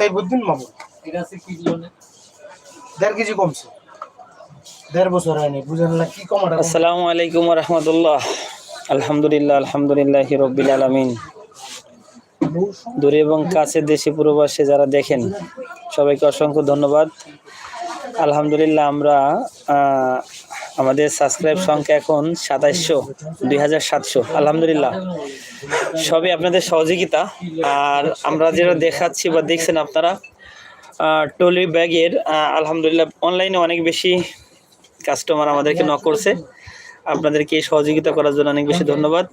সাইবুদ্দিন মামুন। দেড় কেজি কমছে। দেড় বছর হয়নি বুঝেন না কি কমাটা আসসালামু আলাইকুম রহমতুল্লাহ। আলহামদুলিল্লাহ আলহামদুলিল্লাহ রব্বিল আলমিন। দূরে এবং কাছে দেশে প্রবাসে যারা দেখেন সবাইকে অসংখ্য ধন্যবাদ। আলহামদুলিল্লাহ আমরা আহ, আমাদের সাবস্ক্রাইব সংখ্যা এখন সাতাইশশো, দুই হাজার সাতশো, আলহামদুলিল্লাহ। সবই আপনাদের সহযোগিতা। আর আমরা যেটা দেখাচ্ছি বা দেখছেন আপনারা টলি ব্যাগের আলহামদুলিল্লাহ অনলাইনে অনেক বেশি কাস্টমার আমাদেরকে নক করছে। আপনাদেরকে সহযোগিতা করার জন্য অনেক বেশি ধন্যবাদ।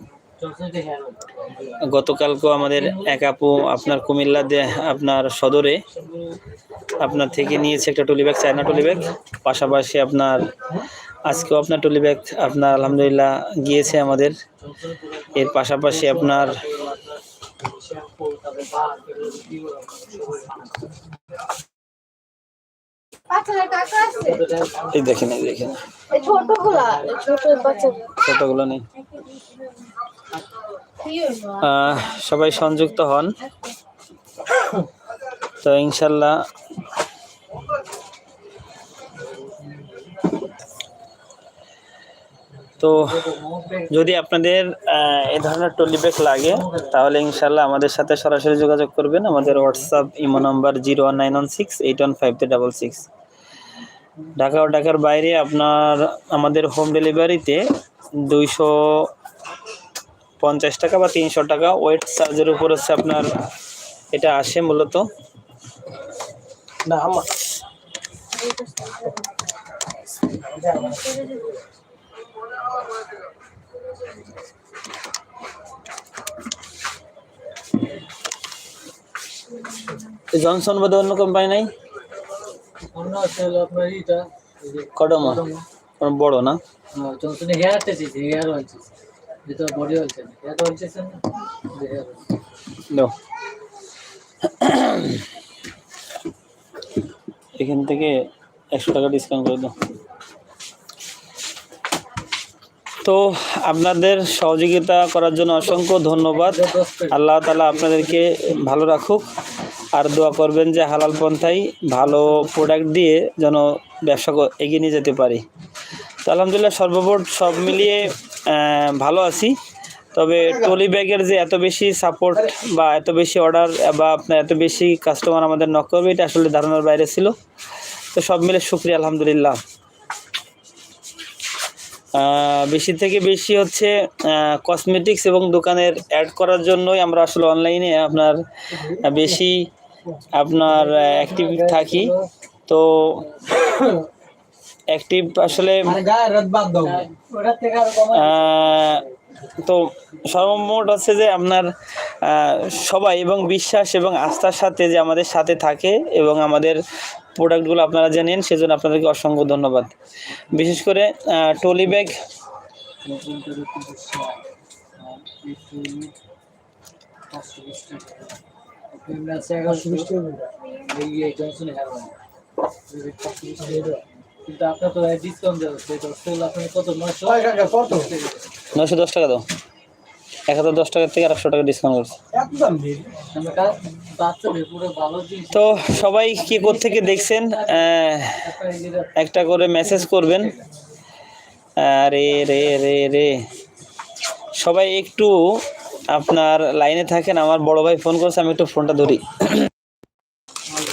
গতকালকেও আমাদের এক আপু আপনার কুমিল্লা আপনার সদরে আপনার থেকে নিয়েছে একটা trolley bag, China trolley bag. পাশাপাশি আপনার আজকেও আপনার টলি ব্যাগ আপনার আলহামদুলিল্লাহ গিয়েছে আমাদের। এর পাশাপাশি আপনার এই নেই। সবাই সংযুক্ত হন। তো ইনশাল্লাহ তো যদি আপনাদের এ ধরনের টলি ব্যাগ লাগে, তাহলে ইনশাল্লাহ আমাদের সাথে সরাসরি যোগাযোগ করবেন। আমাদের WhatsApp imo number zero one nine one six eight one five three double six. Dhaka ও ঢাকার বাইরে আপনার, আমাদের হোম ডেলিভারিতে দুইশো পঞ্চাশ টাকা বা তিনশো টাকা ওয়েট চার্জের উপর হচ্ছে আপনার এটা আসে মূলত। না, আমার জনসন বোধ অন্য কোম্পানি নাই? অন্য আছে হলো আপনার এইটা যে কডমা কোন বড় না? জনসনে হেয়ার হেয়ার বডি হেয়ার না হেয়ার এখান থেকে একশো টাকা ডিসকাউন্ট করে দাও। তো আপনাদের সহযোগিতা করার জন্য অসংখ্য ধন্যবাদ। আল্লাহ তালা আপনাদেরকে ভালো রাখুক। আর দোয়া করবেন যে হালাল পন্থাই ভালো প্রোডাক্ট দিয়ে যেন ব্যবসা এগিয়ে নিয়ে যেতে পারি। তো আলহামদুলিল্লাহ সর্বমোট সব মিলিয়ে ভালো আছি। তবে টলি ব্যাগের যে এত বেশি সাপোর্ট বা এত বেশি অর্ডার বা আপনার এত বেশি কাস্টমার আমাদের নক করবে, এটা আসলে ধারণার বাইরে ছিল। তো সব মিলে শুক্রিয়া, আলহামদুলিল্লাহ। বেশি থেকে বেশি হচ্ছে কসমেটিক্স এবং দোকানের অ্যাড করার জন্যই আমরা আসলে অনলাইনে আপনার বেশি আপনার অ্যাক্টিভ থাকি। তো অ্যাক্টিভ আসলে মানে তো সর্বমোট হচ্ছে যে আপনার সবাই এবং বিশ্বাস এবং আস্থার সাথে যে আমাদের সাথে থাকে এবং আমাদের প্রোডাক্টগুলো আপনারা জানেন সেজন্য আপনাদেরকে অসংখ্য ধন্যবাদ। বিশেষ করে টলি ব্যাগ। নয়শো দশ টাকা দাও। এক হাজার দশ টাকার থেকে আটশো টাকা ডিসকাউন্ট করছি। তো সবাই কি থেকে দেখছেন? একটা করে মেসেজ করবেন। রে রে রে রে। সবাই একটু আপনার লাইনে থাকেন আমার বড় ভাই ফোন করছে আমি একটু ফোনটা ধরি।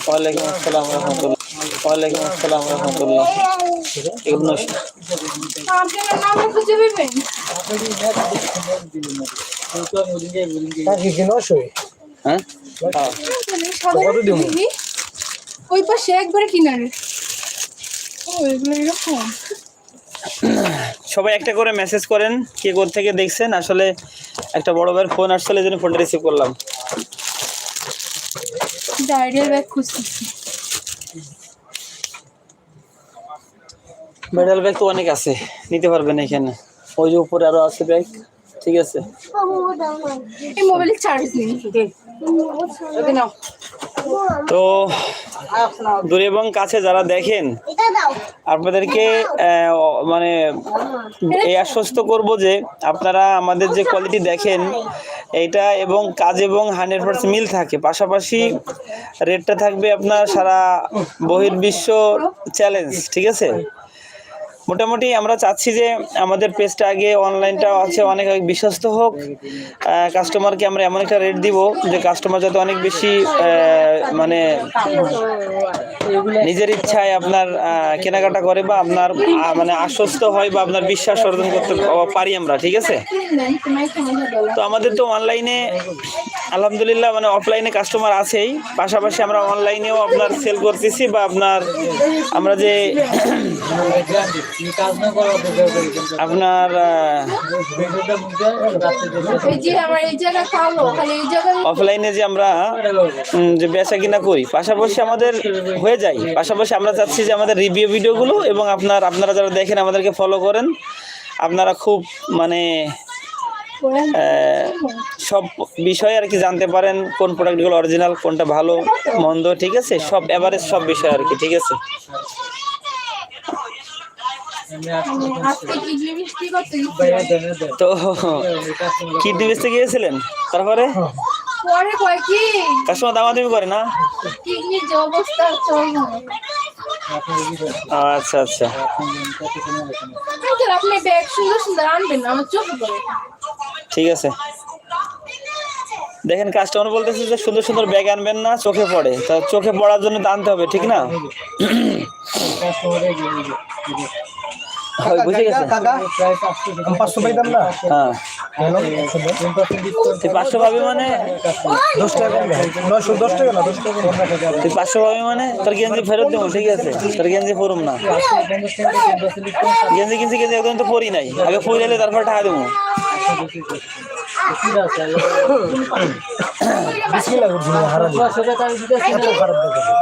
ওয়ালাইকুম আসসালাম রহমতুল্লাহ। ওয়ালাইকুম আসসালাম রহমতুল্লাহ। ওই পাশে একবারে কিনারে সবাই একটা করে মেসেজ করেন কে কোথা থেকে দেখছেন? আসলে একটা বড় ভাইয়ের ফোন আসলে এই জন্য ফোনটা রিসিভ করলাম। ডায়রিয়ার ব্যাগ খুঁজতেছি। মেডাল ব্যাগ তো অনেক আছে নিতে পারবেন এখানে। ওই যে উপরে আরও আছে ব্যাগ ঠিক আছে? এই মোবাইলের চার্জ নেই। তো দূরে এবং কাছে যারা দেখেন আপনাদেরকে মানে এই আশ্বস্ত করব যে আপনারা আমাদের যে কোয়ালিটি দেখেন এইটা এবং কাজ এবং হান্ড্রেড পার্সেন্ট মিল থাকে। পাশাপাশি রেটটা থাকবে আপনার সারা বহির্বিশ্ব চ্যালেঞ্জ ঠিক আছে? মোটামুটি আমরা চাচ্ছি যে আমাদের পেজটা আগে অনলাইনটা আছে, অনেক বিশ্বস্ত হোক। কাস্টমারকে আমরা এমন একটা রেট দিব যে কাস্টমার যাতে অনেক বেশি মানে নিজের ইচ্ছায় আপনার কেনাকাটা করে বা আপনার মানে আশ্বস্ত হয় বা আপনার বিশ্বাস অর্জন করতে পারি আমরা, ঠিক আছে? তো আমাদের তো অনলাইনে আলহামদুলিল্লাহ মানে অফলাইনে কাস্টমার আছেই। পাশাপাশি আমরা অনলাইনেও আপনার সেল করতেছি বা আপনার আমরা যে আপনার অফলাইনে যে আমরা যে বেচা কিনা করি পাশাপাশি আমাদের হয়ে যায়। পাশাপাশি আমরা চাচ্ছি যে আমাদের রিভিউ ভিডিওগুলো এবং আপনার আপনারা যারা দেখেন আমাদেরকে ফলো করেন আপনারা খুব মানে সব বিষয়ে আর কি জানতে পারেন কোন প্রোডাক্টগুলো অরিজিনাল কোনটা ভালো মন্দ ঠিক আছে? সব এভারেজ সব বিষয় আর কি ঠিক আছে? তো কিডনি বেচতে গিয়েছিলেন তারপরে? কাস্টমার দামাদামি করে না? আচ্ছা আচ্ছা। সময় ঠিক আছে। দেখেন কাস্টমার বলতেছে যে সুন্দর সুন্দর ব্যাগ আনবেন না চোখে পড়ে। তা চোখে পড়ার জন্য আনতে হবে ঠিক না? পাঁচশো হ্যাঁ। পাঁচশো পাবি মানে? দশ টাকা নয়শো দশ টাকা না দশ টাকা কম রাখা যাবে। তুই পাঁচশো পাবি মানে? তোর গেঞ্জি ফেরত দেবো ঠিক আছে? তোর গেঞ্জি না। গেঞ্জি কিনছি গেঞ্জি একদম তো পরি নাই। আগে তারপর টাকা দেবো। বিসমিল্লাহ করছি না, এত খারাপ দেখে।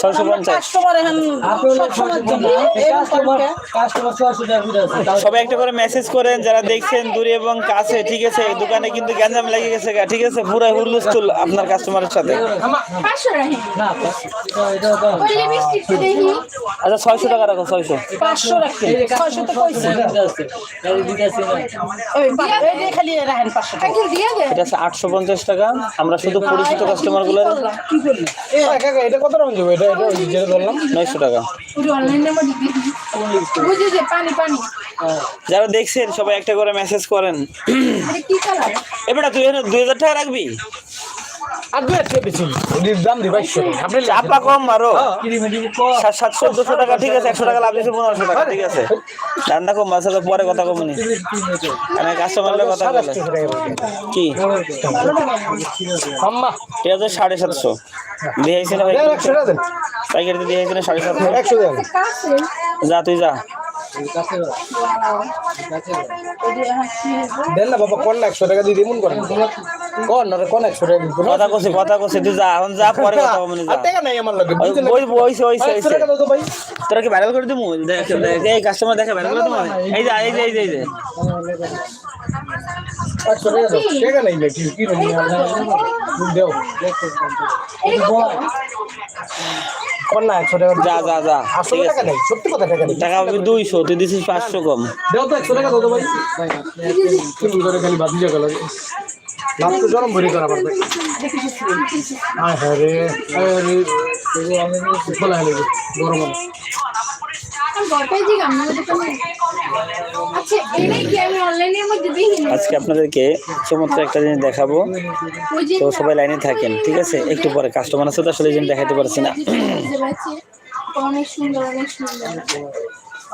ছয়শো পঞ্চাশ সবাই একটা করে মেসেজ করেন যারা দেখছেন দূরে এবং কাছে ঠিক আছে? দোকানে কিন্তু গ্যাঞ্জাম লেগে গেছে ঠিক আছে? পুরো হুল্লুস্তুল আপনার কাস্টমারের সাথে। আচ্ছা ছয়শো টাকা রাখো ছয়শো। পাঁচশো রাখতে ছয়শো তো কইছে। এটা আছে আটশো পঞ্চাশ টাকা। আমরা শুধু পরিচিত কাস্টমারগুলোর এ, কাকা, এটা কত রকম যাবে এটা এটা যেটা ধরলাম। নয়শো টাকা। যারা দেখছেন সবাই একটা করে মেসেজ করেন। এবারে তুই দুই হাজার টাকা রাখবি? চাপা কম মারো। সাতশো দুশো টাকা ঠিক আছে একশো টাকা লাভ দিয়েছে পনেরোশো টাকা ঠিক আছে। কম পরে কথা কম নি মানে কাস্টমারের কথা বলে। কি? আম্মা। ঠিক আছে সাড়ে সাতশো। না না সাড়ে একশো যা তুই যা। দেন না বাবা কোন না একশো টাকা দিয়ে দিমুন করেন। কোন রে, কোন একশো কথা কথা তুই যা এখন যা পরে কথা টাকা নাই আমার লাগে ওই ওই তোরা কি ভাইরাল করে দিমু দেখ দেখ, এই কাস্টমার দেখে ভাইরাল করে দিমু এই যে এই যে এই যে এই যে টাকা নাই কি কি দেও না একশো টাকা যা যা যা আসলে ঠিক টাকা আছে নেই সত্যি কথা টাকা নেই টাকা হবে দুইশো তুই দিছিস পাঁচশো কম দেও তো একশো টাকা দাও তো ভাই খালি বাদ দিয়ে গেল ভাত তো গরম ভরি করা পারবে হ্যাঁ হ্যাঁ রে। খোলা হলে গরম আচ্ছা আমি মধ্যে দেখি না? আজকে আপনাদেরকে চমৎকার একটা জিনিস দেখাবো। তো সবাই লাইনে থাকেন ঠিক আছে? একটু পরে কাস্টমার আছে তো আসলে এই জন্য দেখাতে পারছি না। অনেক সুন্দর অনেক সুন্দর।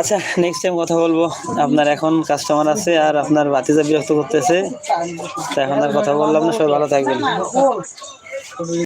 আচ্ছা নেক্সট টাইম কথা বলব। আপনার এখন কাস্টমার আছে আর আপনার বাতিজা বিরক্ত করতেছে। তো এখন আর কথা বললাম না, সবাই ভালো থাকবেন।